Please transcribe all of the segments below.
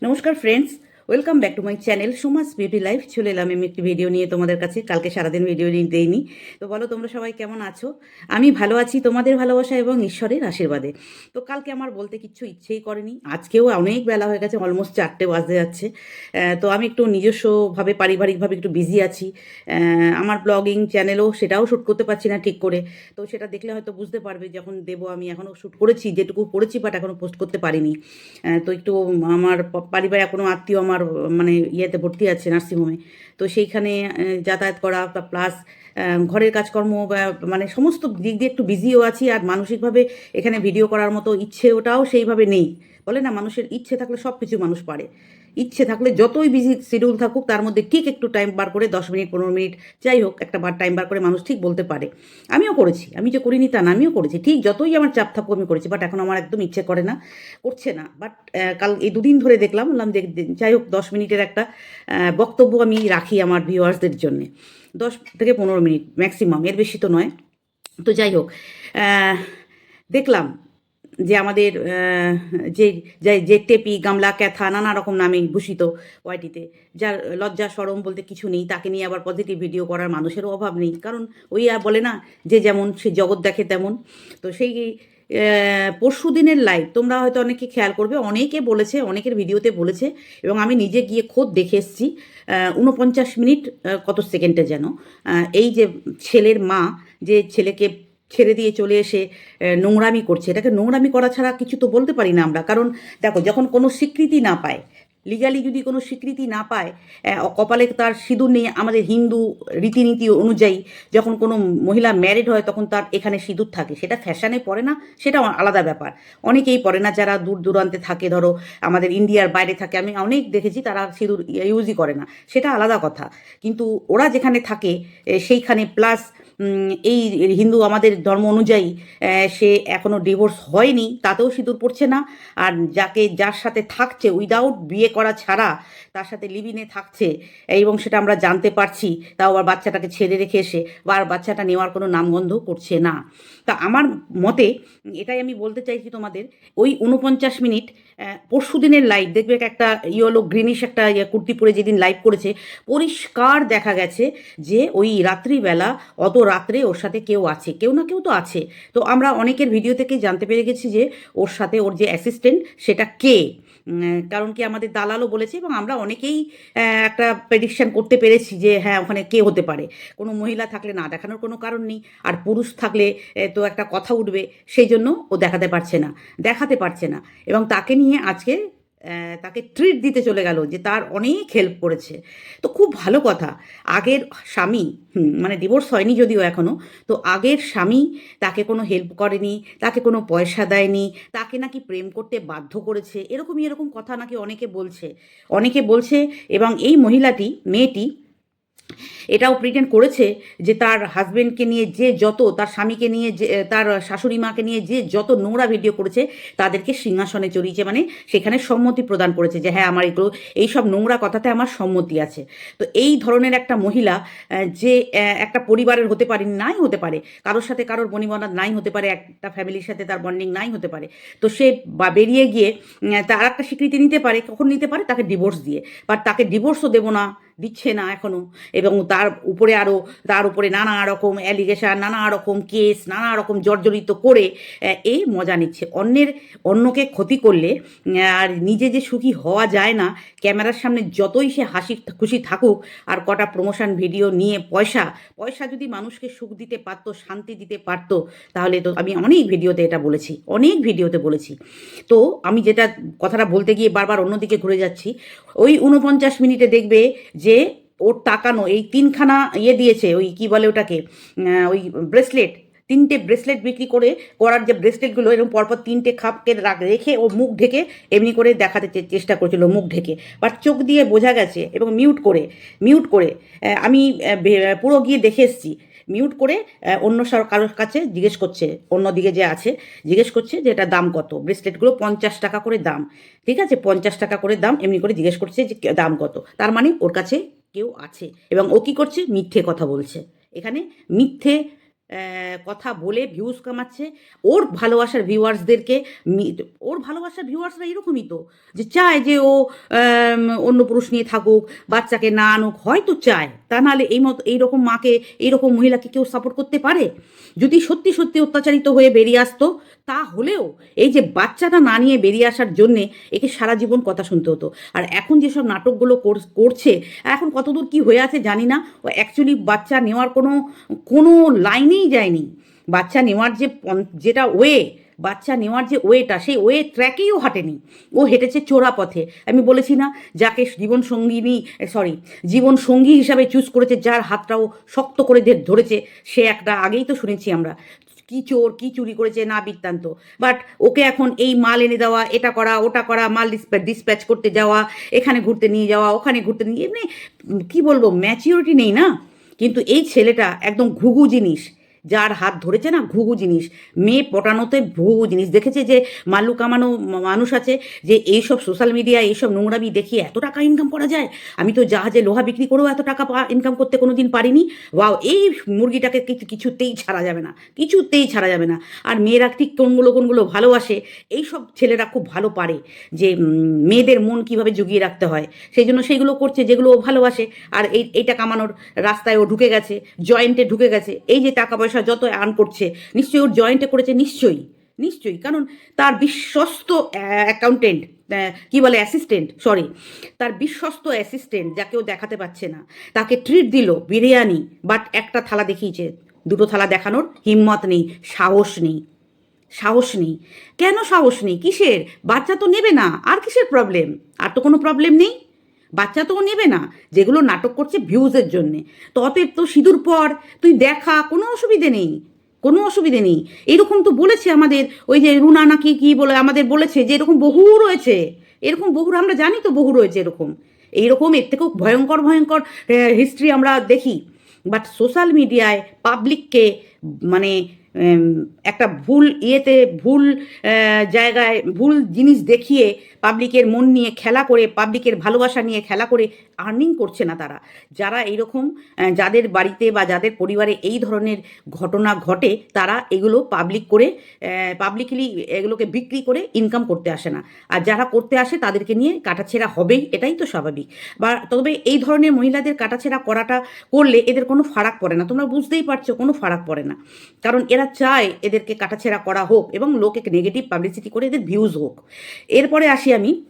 নমস্কার friends welcome back to my channel Suma's beauty life চলে এলাম আমি একটি ভিডিও নিয়ে তোমাদের কাছে। কালকে সারাদিন ভিডিও দেইনি। তো বলো, তোমরা সবাই কেমন আছো? আমি ভালো আছি, তোমাদের ভালোবাসা এবং ঈশ্বরের আশীর্বাদে। তো কালকে আমার বলতে কিচ্ছু ইচ্ছেই করেনি। আজকেও অনেক বেলা হয়ে গেছে অলমোস্ট চারটে বাজতে যাচ্ছে। তো আমি একটু নিজস্বভাবে, পারিবারিকভাবে একটু বিজি আছি। আমার ব্লগিং চ্যানেলও সেটাও শ্যুট করতে পারছি না ঠিক করে। তো সেটা দেখলে হয়তো বুঝতে পারবে, যখন দেবো আমি এখনও শ্যুট করেছি, যেটুকু করেছি বাট এখনও পোস্ট করতে পারিনি। তো একটু আমার পারিবারিক কোনো আত্মীয়, আমার মানে ইয়েতে ভর্তি আছে, নার্সিংহোমে। তো সেইখানে যাতায়াত করা প্লাস ঘরের কাজকর্ম মানে সমস্ত দিক দিয়ে একটু বিজিও আছি, আর মানসিকভাবে এখানে ভিডিও করার মতো ইচ্ছে ওটাও সেইভাবে নেই। বলে না, মানুষের ইচ্ছে থাকলে সব কিছু মানুষ পারে। ইচ্ছে থাকলে যতই বিজি শিডিউল থাকুক, তার মধ্যে ঠিক একটু টাইম বার করে, দশ মিনিট, পনেরো মিনিট, যাই হোক, একটা বার টাইম বার করে মানুষ ঠিক বলতে পারে। আমিও করেছি, আমি যে করিনি তা না, আমিও করেছি। ঠিক যতই আমার চাপ থাকুক আমি করেছি বাট এখন আমার একদম ইচ্ছে করে না, করছে না। বাট কাল, এই দুদিন ধরে দেখলাম, বললাম যাই হোক, দশ মিনিটের একটা বক্তব্য আমি রাখি আমার ভিউয়ার্সদের জন্যে। দশ থেকে পনেরো মিনিট ম্যাক্সিমাম এর বেশি তো নয়। তো যাই হোক দেখলাম যে আমাদের যে যে টেপি, গামলা, ক্যাথা নানা রকম নামে ভূষিত ওয়াইটিতে। যার লজ্জা, সরম বলতে কিছু নেই, তাকে নিয়ে আবার পজিটিভ ভিডিও করার মানুষেরও অভাব নেই। কারণ ওই আর বলে না যে যেমন সে জগৎ দেখে তেমন। তো সেই পরশু দিনের লাইভ তোমরা হয়তো অনেকে খেয়াল করবে, অনেকে বলেছে, অনেকের ভিডিওতে বলেছে, এবং আমি নিজে গিয়ে খোদ দেখে এসেছি উনপঞ্চাশ মিনিট কত সেকেন্ডে যেন এই যে ছেলের মা, যে ছেলেকে ছেড়ে দিয়ে চলে এসে নোংরামি করছে। এটাকে নোংরামি করা ছাড়া কিছু তো বলতে পারি না আমরা। কারণ দেখো, যখন কোনো স্বীকৃতি না পায় লিগালি যদি কোনো স্বীকৃতি না পায় কপালে তার সিঁদুর নেই, আমাদের হিন্দু রীতিনীতি অনুযায়ী যখন কোনো মহিলা ম্যারিড হয়, তখন তার এখানে সিঁদুর থাকে। সেটা ফ্যাশনে পড়ে না সেটা আলাদা ব্যাপার। অনেকেই পড়ে না, যারা দূর দূরান্তে থাকে, ধরো আমাদের ইন্ডিয়ার বাইরে থাকে, আমি অনেক দেখেছি তারা সিঁদুর ইউজই করে না। সেটা আলাদা কথা। কিন্তু ওরা যেখানে থাকে সেইখানে প্লাস এই হিন্দু আমাদের ধর্ম অনুযায়ী সে এখনও ডিভোর্স হয়নি, তাতেও সিঁদুর পড়ছে না। আর যাকে, যার সাথে থাকছে উইদাউট বিয়ে করা ছাড়া, তার সাথে লিভিনে থাকছে, এবং সেটা আমরা জানতে পারছি, তাও আবার বাচ্চাটাকে ছেড়ে রেখে এসে, বা আর বাচ্চাটা নেওয়ার কোনো নামগন্ধ করছে না। তা আমার মতে, এটাই আমি বলতে চাইছি তোমাদের, ওই উনপঞ্চাশ মিনিট পরশু দিনের লাইভ দেখবে একটা ইয়েলো গ্রিনিশ একটা ইয়ে কুর্তি পরে যেদিন লাইভ করেছে, পরিষ্কার দেখা গেছে যে ওই রাত্রিবেলা অত রাত্রে ওর সাথে কেউ আছে, কেউ না কেউ তো আছে। তো আমরা অনেকের ভিডিও থেকে জানতে পেরে গেছি যে ওর সাথে ওর যে অ্যাসিস্ট্যান্ট সেটা কে? কারণ কি আমাদের দালালও বলেছে এবং আমরা অনেকেই একটা প্রেডিকশান করতে পেরেছি যে হ্যাঁ ওখানে কে হতে পারে। কোনো মহিলা থাকলে না দেখানোর কোনো কারণ নেই, আর পুরুষ থাকলে তো একটা কথা উঠবে, সেই জন্য ও দেখাতে পারছে না, দেখাতে পারছে না। এবং তাকে নিয়ে আজকে তাকে ট্রিট দিতে চলে গেল যে তার অনেক হেল্প করেছে। তো খুব ভালো কথা। আগের স্বামী মানে ডিভোর্স হয়নি যদিও এখনও তো আগের স্বামী তাকে কোনো হেল্প করেনি, তাকে কোনো পয়সা দেয়নি, তাকে নাকি প্রেম করতে বাধ্য করেছে, এরকমই এরকম কথা নাকি অনেকে বলছে। অনেকে বলছে, এবং এই মহিলাটি, মেয়েটি এটাও প্রিটেন্ড করেছে যে তার হাজবেন্ডকে নিয়ে যে যত, তার স্বামীকে নিয়ে যে, তার শাশুড়ি মাকে নিয়ে যে যত নোংরা ভিডিও করেছে, তাদেরকে সিংহাসনে চড়িয়েছে। মানে সেখানে সম্মতি প্রদান করেছে যে হ্যাঁ আমার এগুলো, এইসব নোংরা কথাতে আমার সম্মতি আছে। তো এই ধরনের একটা মহিলা যে একটা পরিবারের হতে পারে, নাই হতে পারে, কারোর সাথে কারোর বনিবনাদ নাই হতে পারে, একটা ফ্যামিলির সাথে তার বন্ডিং নাই হতে পারে, তো সে বা, বেরিয়ে গিয়ে তার একটা স্বীকৃতি নিতে পারে, কখন নিতে পারে? তাকে ডিভোর্স দিয়ে। বাট তাকে ডিভোর্সও দেবো না। দিচ্ছে না এখনও এবং তার উপরে আরও তার উপরে নানা রকম অ্যালিগেশন নানা রকম কেস নানা রকম জর্জরিত করে এই মজা নিচ্ছে। অন্যের, অন্যকে ক্ষতি করলে আর নিজে যে সুখী হওয়া যায় না, ক্যামেরার সামনে যতই সে হাসি, খুশি থাকুক, আর কটা প্রমোশন ভিডিও নিয়ে পয়সা পয়সা যদি মানুষকে সুখ দিতে পারতো, শান্তি দিতে পারতো, তাহলে তো আমি অনেক ভিডিওতে এটা বলেছি, অনেক ভিডিওতে বলেছি। তো আমি যেটা কথাটা বলতে গিয়ে বারবার অন্যদিকে ঘুরে যাচ্ছি, ওই উনপঞ্চাশ মিনিটে দেখবে যে ওর তাকানো, এই তিনখানা ইয়ে দিয়েছে ওই কি বলে ওটাকে ওই ব্রেসলেট, তিনটে ব্রেসলেট বিক্রি করে করার যে ব্রেসলেটগুলো, এরকম পরপর তিনটে খাপকে রেখে ও মুখ ঢেকে এমনি করে দেখাতে চেষ্টা করেছিল মুখ ঢেকে। বা চোখ দিয়ে বোঝা গেছে এবং মিউট করে মিউট করে আমি পুরো গিয়ে দেখে এসেছি। মিউট করে অন্য কারোর কাছে জিজ্ঞেস করছে, অন্য দিকে যে আছে, জিজ্ঞেস করছে যে এটা দাম কত? ব্রেসলেটগুলো পঞ্চাশ টাকা করে দাম। ঠিক আছে? পঞ্চাশ টাকা করে দাম, এমনি করে জিজ্ঞেস করছে যে দাম কত? তার মানে ওর কাছে কেউ আছে। এবং ও কী করছে? মিথ্যে কথা বলছে। এখানে মিথ্যে কথা বলে ভিউজ কামাচ্ছে। ওর ভালোবাসার ভিউয়ার্সদেরকে ওর ভালোবাসার ভিউয়ার্সরা এরকমই তো, যে চায় যে ও অন্য পুরুষ নিয়ে থাকুক, বাচ্চাকে না আনুক, হয়তো চায়। তা নাহলে এই মতো এইরকম মাকে এইরকম মহিলাকে কেউ সাপোর্ট করতে পারে? যদি সত্যি সত্যি অত্যাচারিত হয়ে বেরিয়ে আসতো তা হলেও এই যে বাচ্চাটা না নিয়ে বেরিয়ে আসার জন্যে একে সারা জীবন কথা শুনতে হতো। আর এখন যেসব নাটকগুলো কর- করছে, এখন কতদূর কি হয়ে আছে জানি না। ও অ্যাকচুয়ালি বাচ্চা নেওয়ার কোনো কোনো লাইনেই যায়নি। বাচ্চা নেওয়ার যে যেটা ওয়ে, বাচ্চা নেওয়ার যে ওয়েটা, সেই ওয়ে ট্র্যাকেও হাঁটেনি। ও হেঁটেছে চোরা পথে। আমি বলেছি না, যাকে জীবন সঙ্গিনী সরি জীবন সঙ্গী হিসাবে চুজ করেছে, যার হাতটাও শক্ত করে ধরেছে, সে একটা আগেই তো শুনেছি আমরা। কি চোর, কি চুরি করেছে, না বৃত্তান্ত। বাট ওকে এখন এই মাল এনে দেওয়া, এটা করা, ওটা করা, মাল ডিসপ্যাচ ডিসপ্যাচ করতে যাওয়া, এখানে ঘুরতে নিয়ে যাওয়া, ওখানে ঘুরতে নিয়ে, এমনি কি বলব ম্যাচিউরিটি নেই না? কিন্তু এই ছেলেটা একদম ঘুঘু জিনিস। যার হাত ধরেছে না ঘুঘু জিনিস। মেয়ে পটানোতে ঘুঘু জিনিস। দেখেছে যে মাল্লু কামানো মানুষ আছে যে এইসব সোশ্যাল মিডিয়া এইসব নোংরামি দেখিয়ে এত টাকা ইনকাম করা যায়? আমি তো জাহাজে লোহা বিক্রি করেও এত টাকা ইনকাম করতে কোনো দিন পারিনি। ওয়াও এই মুরগিটাকে কিছু কিছুতেই ছাড়া যাবে না। কিছুতেই ছাড়া যাবে না। আর মেয়েরা ঠিক কোনগুলো কোনগুলো ভালোবাসে এই সব ছেলেরা খুব ভালো পারে যে মেয়েদের মন কীভাবে জুগিয়ে রাখতে হয়। সেই জন্য সেইগুলো করছে যেগুলো ও ভালোবাসে। আর এই, এইটা কামানোর রাস্তায় ও ঢুকে গেছে জয়েন্টে ঢুকে গেছে। এই যে টাকা পয়সা যত আর্ন করছে, নিশ্চয়ই ওর জয়েন্টে করেছে, নিশ্চয়ই নিশ্চয়ই। কারণ তার বিশ্বস্ত অ্যাকাউন্টেন্ট কি বলে অ্যাসিস্ট্যান্ট সরি তার বিশ্বস্ত অ্যাসিস্ট্যান্ট যাকে ও দেখাতে পাচ্ছে না, তাকে ট্রিট দিল বিরিয়ানি বাট একটা থালা দেখিয়েছে, দুটো থালা দেখানোর হিম্মত নেই, সাহস নেই সাহস নেই। কেন সাহস নেই? কিসের? বাচ্চা তো নেবে না, আর কিসের প্রবলেম আর তো কোনো প্রবলেম নেই? বাচ্চা তো নেবে না। যেগুলো নাটক করছে ভিউজের জন্যে। তো অতএব তো সিঁদুর পর তুই দেখা, কোনো অসুবিধে নেই। কোনো অসুবিধে নেই। এরকম তো বলেছে আমাদের ওই যে রুনা নাকি কি বলে, আমাদের বলেছে যে এরকম বহু রয়েছে। এরকম বহু, আমরা জানি তো বহু রয়েছে এরকম। এইরকম এর থেকেও ভয়ঙ্কর ভয়ঙ্কর হিস্ট্রি আমরা দেখি। বাট সোশ্যাল মিডিয়ায় পাবলিককে মানে একটা ভুল ইয়েতে, ভুল জায়গায়, ভুল জিনিস দেখিয়ে পাবলিকের মন নিয়ে খেলা করে, পাবলিকের ভালোবাসা নিয়ে খেলা করে আর্নিং করছে না তারা। যারা এইরকম যাদের বাড়িতে বা যাদের পরিবারে এই ধরনের ঘটনা ঘটে, তারা এগুলো পাবলিক করে পাবলিকলি এগুলোকে বিক্রি করে ইনকাম করতে আসে না। আর যারা করতে আসে, তাদেরকে নিয়ে কাটাছেড়া হবেই, এটাই তো স্বাভাবিক। বা তবে এই ধরনের মহিলাদের কাটাছেড়া করাটা করলে এদের কোনো ফারাক পড়ে না। তোমরা বুঝতেই পারছ, কোনো ফারাক পড়ে না। কারণ এরা চায় এদেরকে কাটাছেড়া করা হোক এবং লোক এক নেগেটিভ পাবলিসিটি করে এদের ভিউজ হোক। এরপরে আসি আমি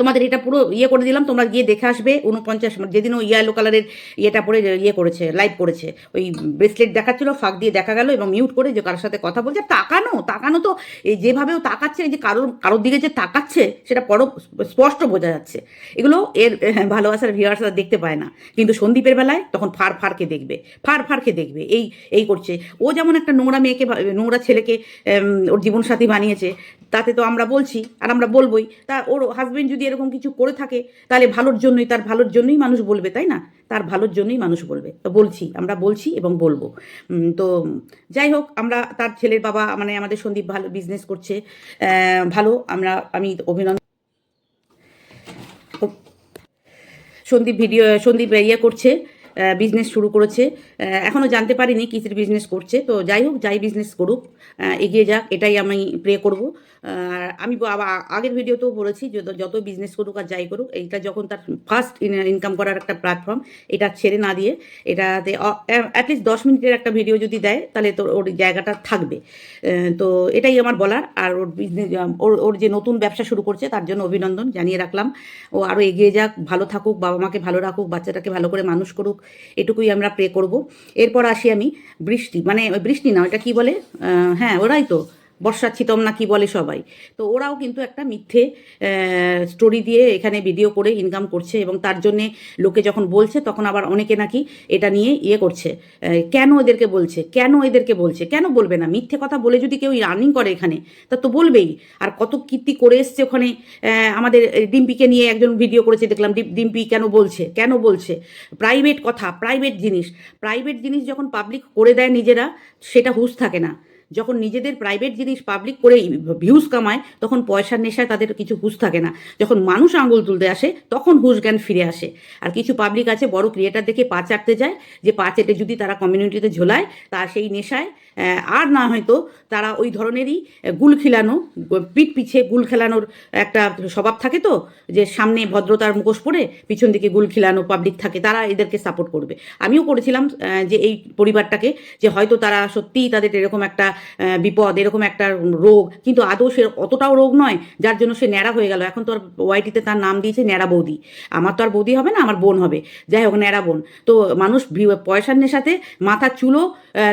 তোমাদের এটা পুরো ইয়ে করে দিলাম তোমরা গিয়ে দেখে আসবে উনপঞ্চাশ মানে যেদিন ওই ইয়েলো কালারের ইয়েটা পরে ইয়ে করেছে লাইভ করেছে। ওই ব্রেসলেট দেখাচ্ছিল ফাঁক দিয়ে দেখা গেল এবং মিউট করে যে কারোর সাথে কথা বলছে। তাকানো তাকানো তো এই যেভাবেও তাকাচ্ছে যে কারোর কারোর দিকে যে তাকাচ্ছে সেটা পর স্পষ্ট বোঝা যাচ্ছে। এগুলো এর আহ, ভালোবাসার ভিউয়ার্সরা দেখতে পায় না। কিন্তু সন্দীপের বেলায় তখন ফার ফারকে দেখবে ফার ফারকে দেখবে এই এই করছে। ও যেমন একটা নোংরা মেয়েকে নোংরা ছেলেকে ওর জীবনসাথী বানিয়েছে তাতে তো আমরা বলছি আর আমরা বলবোই। তা ওর হাজবেন্ড যদি এরকম কিছু করে থাকে, তাহলে ভালোর জন্যই, তার ভালোর জন্যই মানুষ বলবে, তাই না? তার ভালোর জন্যই মানুষ বলবে। তো বলছি, আমরা বলছি এবং বলব। তো যাই হোক, আমরা তার ছেলের বাবা মানে আমাদের সন্দীপ ভালো বিজনেস করছে ভালো, আমরা, আমি অভিনন্দন। সন্দীপ ভিডিও সন্দীপ ইয়ে করছে। বিজনেস শুরু করেছে। এখনও জানতে পারিনি কিসের বিজনেস করছে। তো যাই হোক, যাই বিজনেস করুক এগিয়ে যাক, এটাই আমি প্রে করব। আর আমি আগের ভিডিওতেও বলেছি যত যত বিজনেস করুক আর যাই করুক, এইটা যখন তার ফার্স্ট ইনকাম করার একটা প্ল্যাটফর্ম এটা ছেড়ে না দিয়ে, এটাতে অ্যাটলিস্ট দশ মিনিটের একটা ভিডিও যদি দেয়, তাহলে তোর ওর জায়গাটা থাকবে। তো এটাই আমার বলার। আর ওর বিজনেস ওর ওর যে নতুন ব্যবসা শুরু করছে, তার জন্য অভিনন্দন জানিয়ে রাখলাম। ও আরও এগিয়ে যাক, ভালো থাকুক বাবা মাকে ভালো রাখুক, বাচ্চাটাকে ভালো করে মানুষ করুক। এটুকুই আমরা প্রে করব। এরপর আসি আমি বৃষ্টি মানে বৃষ্টি না ওটা কি বলে? হ্যাঁ ওরাই তো। বর্ষা ছিতম না কি বলে সবাই। তো ওরাও কিন্তু একটা মিথ্যে স্টোরি দিয়ে এখানে ভিডিও করে ইনকাম করছে এবং তার জন্যে লোকে যখন বলছে তখন আবার অনেকে নাকি এটা নিয়ে ইয়ে করছে। কেন এদেরকে বলছে? কেন এদেরকে বলছে? কেন বলবে না? মিথ্যে কথা বলে যদি কেউ রানিং করে এখানে, তা তো বলবেই। আর কত কীর্তি করে এসছে ওখানে আমাদের ডিম্পিকে নিয়ে একজন ভিডিও করেছে, দেখলাম ডিম- ডিম্পি কেন বলছে? কেন বলছে? প্রাইভেট কথা প্রাইভেট জিনিস। প্রাইভেট জিনিস যখন পাবলিক করে দেয় নিজেরা, সেটা হুঁশ থাকে না। যখন নিজেদের প্রাইভেট জিনিস পাবলিক করে ভিউজ কামায়, তখন পয়সার নেশায় তাদের কিছু হুঁশ থাকে না। যখন মানুষ আঙুল তুলতে আসে, তখন হুঁশ জ্ঞান ফিরে আসে। আর কিছু পাবলিক আছে, বড় ক্রিয়েটার দেখে পা চাটতে যায়, যে পা চেটে যদি তারা কমিউনিটিতে ঝোলায় তা সেই নেশায় আর না হয়তো তারা ওই ধরনেরই গুল খিলানো, পিঠ পিছে গুল খেলানোর একটা স্বভাব থাকে তো, যে সামনে ভদ্রতার মুখোশ পরে পিছন দিকে গুল খিলানো পাবলিক থাকে, তারা এদেরকে সাপোর্ট করবে। আমিও করেছিলাম যে এই পরিবারটাকে, যে হয়তো তারা সত্যিই তাদের এরকম একটা বিপদ, এরকম একটা রোগ, কিন্তু আদৌ সে অতটাও রোগ নয়, যার জন্য সে ন্যাড়া হয়ে গেল। এখন তো আর ওয়াইটিতে তার নাম দিয়েছে ন্যাড়া বৌদি। আমার তো আর বৌদি হবে না, আমার বোন হবে। যাই হোক, ন্যাড়া বোন। তো মানুষ পয়সার নেশাতে মাথার চুলও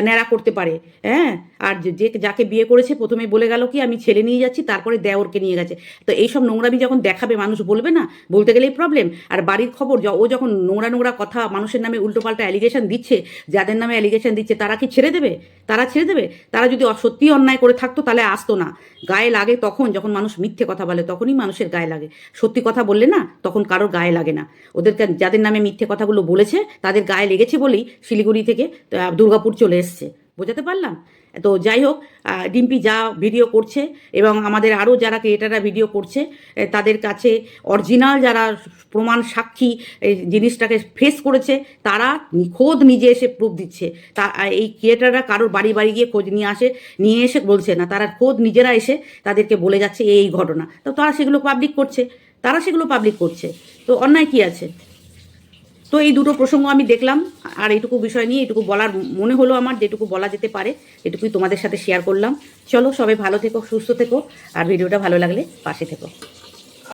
ন্যাড়া করতে পারে। হ্যাঁ? আর যে যাকে বিয়ে করেছে প্রথমে বলে গেল কি, আমি ছেলে নিয়ে যাচ্ছি, তারপরে দেওরকে নিয়ে গেছে। তো এইসব নোংরামি যখন দেখাবে, মানুষ বলবে না? বলতে গেলেই প্রবলেম আর বাড়ির খবর ও যখন নোংরা নোংরা কথা, মানুষের নামে উল্টোপাল্টা অ্যালিগেশন দিচ্ছে, যাদের নামে অ্যালিগেশন দিচ্ছে, তারা কি ছেড়ে দেবে? তারা ছেড়ে দেবে? তারা যদি সত্যিই অন্যায় করে থাকতো, তাহলে আসতো না। গায়ে লাগে তখন, যখন মানুষ মিথ্যে কথা বলে, তখনই মানুষের গায়ে লাগে। সত্যি কথা বললে না, তখন কারোর গায়ে লাগে না। ওদেরকে যাদের নামে মিথ্যে কথাগুলো বলেছে, তাদের গায়ে লেগেছে বলেই শিলিগুড়ি থেকে দুর্গাপুর চলে এসছে। বোঝাতে পারলাম? তো যাই হোক ডিম্পি যা ভিডিও করছে এবং আমাদের আরও যারা ক্রিয়েটাররা ভিডিও করছে তাদের কাছে অরিজিনাল যারা প্রমাণ সাক্ষী এই জিনিসটাকে ফেস করেছে, তারা খোদ নিজে এসে প্রুফ দিচ্ছে। তা এই ক্রিয়েটাররা কারোর বাড়ি বাড়ি গিয়ে খোঁজ নিয়ে আসে, নিয়ে এসে বলছে না, তারা খোদ নিজেরা এসে তাদেরকে বলে যাচ্ছে, এই এই ঘটনা। তো তারা সেগুলো পাবলিক করছে, তারা সেগুলো পাবলিক করছে। তো অন্যায় কি আছে? তো এই দুটো প্রসঙ্গ আমি দেখলাম, আর এইটুকু বিষয় নিয়ে এটুকু বলার মনে হলো আমার, যেটুকু বলা যেতে পারে, এটুকুই তোমাদের সাথে শেয়ার করলাম। চলো সবাই ভালো থেকো, সুস্থ থেকো, আর ভিডিওটা ভালো লাগলে পাশে থেকো।